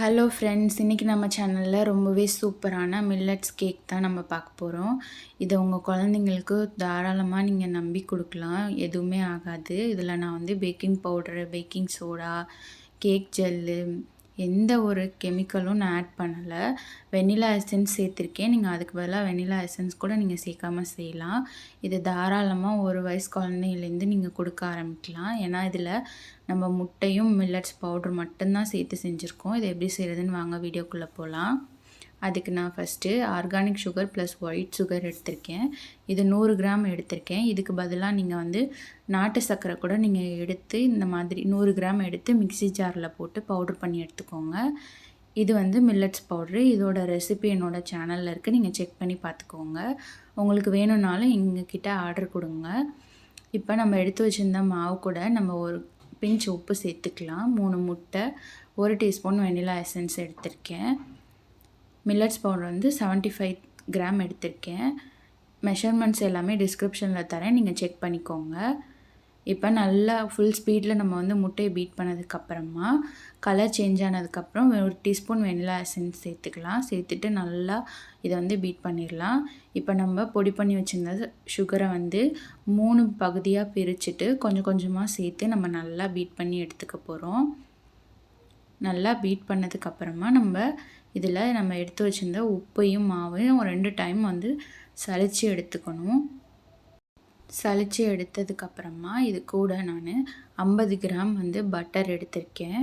Hello friends இன்றைக்கி நம்ம சேனலில் ரொம்பவே சூப்பரான மில்லட்ஸ் கேக் தான் நம்ம பார்க்க போகிறோம் இதை உங்கள் குழந்தைங்களுக்கு தாராளமாக நீங்கள் நம்பி கொடுக்கலாம். எதுவுமே ஆகாது. இதில் நான் வந்து baking powder baking soda cake gel எந்த ஒரு கெமிக்கலும் நான் ஆட் பண்ணலை. வெனிலா எசன்ஸ் சேர்த்துருக்கேன். நீங்கள் அதுக்கு பதிலாக வெனிலா எசன்ஸ் கூட நீங்கள் சேர்க்காம செய்யலாம். இது தாராளமாக ஒரு வயசு குழந்தையிலேருந்து நீங்கள் கொடுக்க ஆரம்பிக்கலாம். ஏன்னா இதில் நம்ம முட்டையும் மில்லட்ஸ் பவுடர் மட்டும்தான் சேர்த்து செஞ்சுருக்கோம். இதை எப்படி செய்கிறதுன்னு வாங்க வீடியோக்குள்ளே போகலாம் அதுக்கு நான் first organic sugar plus white sugar எடுத்திருக்கேன். இது நூறு கிராம் எடுத்திருக்கேன். இதுக்கு பதிலாக நீங்கள் வந்து நாட்டு சர்க்கரை கூட நீங்கள் எடுத்து இந்த மாதிரி நூறு கிராம் எடுத்து மிக்சி ஜாரில் போட்டு பவுட்ரு பண்ணி எடுத்துக்கோங்க. இது வந்து மில்லட்ஸ் பவுட்ரு இதோட ரெசிபி என்னோடய சேனலில் இருக்குது நீங்கள் செக் பண்ணி பார்த்துக்கோங்க உங்களுக்கு வேணும்னாலும் எங்ககிட்ட ஆர்டர் கொடுங்க. இப்போ நம்ம எடுத்து வச்சுருந்த மாவு கூட நம்ம ஒரு பிஞ்ச் உப்பு சேர்த்துக்கலாம். மூணு முட்டை ஒரு டீஸ்பூன் வெனிலா எசன்ஸ் எடுத்திருக்கேன். மில்லட்ஸ் பவுடர் வந்து செவன்ட்டி ஃபைவ் கிராம் எடுத்திருக்கேன். மெஷர்மெண்ட்ஸ் எல்லாமே டிஸ்கிரிப்ஷனில் தரேன். நீங்கள் செக் பண்ணிக்கோங்க. இப்போ நல்லா ஃபுல் ஸ்பீடில் நம்ம வந்து முட்டையை பீட் பண்ணதுக்கப்புறமா கலர் சேஞ்ச் ஆனதுக்கப்புறம் ஒரு டீஸ்பூன் வெனிலா எசன்ஸ் சேர்த்துக்கலாம். சேர்த்துட்டு நல்லா இதை வந்து பீட் பண்ணிடலாம். இப்போ நம்ம பொடி பண்ணி வச்சுருந்த சுகரை வந்து மூணு பகுதியாக பிரிச்சுட்டு கொஞ்சம் கொஞ்சமாக சேர்த்து நம்ம நல்லா பீட் பண்ணி எடுத்துக்க போகிறோம் நல்லா பீட் பண்ணதுக்கப்புறமா நம்ம இதில் நம்ம எடுத்து வச்சுருந்த உப்பையும் மாவையும் ரெண்டு டைம் வந்து சளிச்சு எடுத்துக்கணும். சளிச்சு எடுத்ததுக்கப்புறமா இது கூட நான் ஐம்பது கிராம் வந்து பட்டர் எடுத்திருக்கேன்.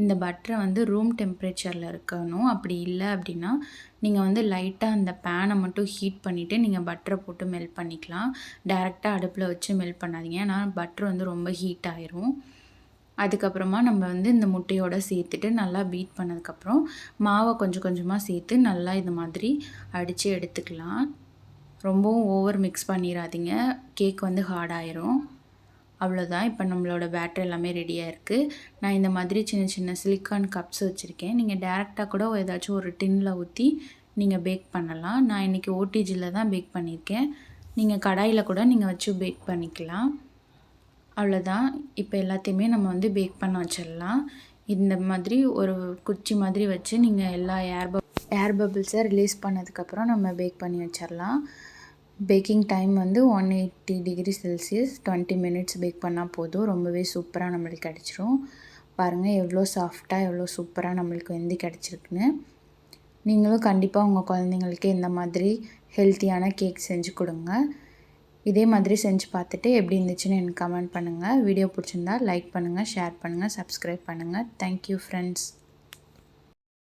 இந்த பட்டரை வந்து ரூம் டெம்பரேச்சரில் இருக்கணும். அப்படி இல்லை அப்படின்னா நீங்கள் வந்து லைட்டாக அந்த பேனை மட்டும் ஹீட் பண்ணிவிட்டு நீங்கள் பட்டரை போட்டு மெல்ட் பண்ணிக்கலாம். டேரெக்டாக அடுப்பில் வச்சு மெல்ட் பண்ணாதீங்க. ஏன்னா பட்டர் வந்து ரொம்ப ஹீட் ஆயிரும். அதுக்கப்புறமா நம்ம வந்து இந்த முட்டையோடு சேர்த்துட்டு நல்லா பீட் பண்ணதுக்கப்புறம் மாவை கொஞ்சம் கொஞ்சமாக சேர்த்து நல்லா இது மாதிரி அடித்து எடுத்துக்கலாம். ரொம்பவும் ஓவர் மிக்ஸ் பண்ணிடாதீங்க கேக் வந்து ஹார்டாயிரும் அவ்வளோதான் இப்போ நம்மளோட பேட்டர் எல்லாமே ரெடியாக இருக்குது நான் இந்த மாதிரி சின்ன சின்ன சிலிக்கான் கப்ஸ் வச்சுருக்கேன். நீங்கள் டேரெக்டாக கூட ஏதாச்சும் ஒரு டின்னில் ஊற்றி நீங்கள் பேக் பண்ணலாம். நான் இன்றைக்கி ஓடிஜியில் தான் பேக் பண்ணியிருக்கேன் நீங்கள் கடாயில் கூட நீங்கள் வச்சு பேக் பண்ணிக்கலாம். அவ்வளோதான் இப்போ எல்லாத்தையுமே நம்ம வந்து பேக் பண்ண வச்சிடலாம். இந்த மாதிரி ஒரு குச்சி மாதிரி வச்சு நீங்கள் எல்லா ஏர் பப் ஏர் பபிள்ஸை ரிலீஸ் பண்ணதுக்கப்புறம் நம்ம பேக் பண்ணி வச்சிடலாம். பேக்கிங் டைம் வந்து one eighty degree Celsius twenty minutes bake பண்ணால் போதும். ரொம்பவே சூப்பராக நம்மளுக்கு கிடச்சிரும். பாருங்கள் எவ்வளோ சாஃப்டாக எவ்வளோ சூப்பராக நம்மளுக்கு வந்து கிடச்சிருக்குன்னு. நீங்களும் கண்டிப்பாக உங்கள் குழந்தைங்களுக்கு இந்த மாதிரி ஹெல்த்தியான கேக் செஞ்சு கொடுங்க. இதே மாதிரி செஞ்சு பார்த்துட்டு எப்படி இருந்துச்சுன்னு எனக்கு கமெண்ட் பண்ணுங்கள் வீடியோ பிடிச்சிருந்தா லைக் பண்ணுங்கள் ஷேர் பண்ணுங்கள் சப்ஸ்கிரைப் பண்ணுங்கள் தேங்க்யூ ஃப்ரெண்ட்ஸ்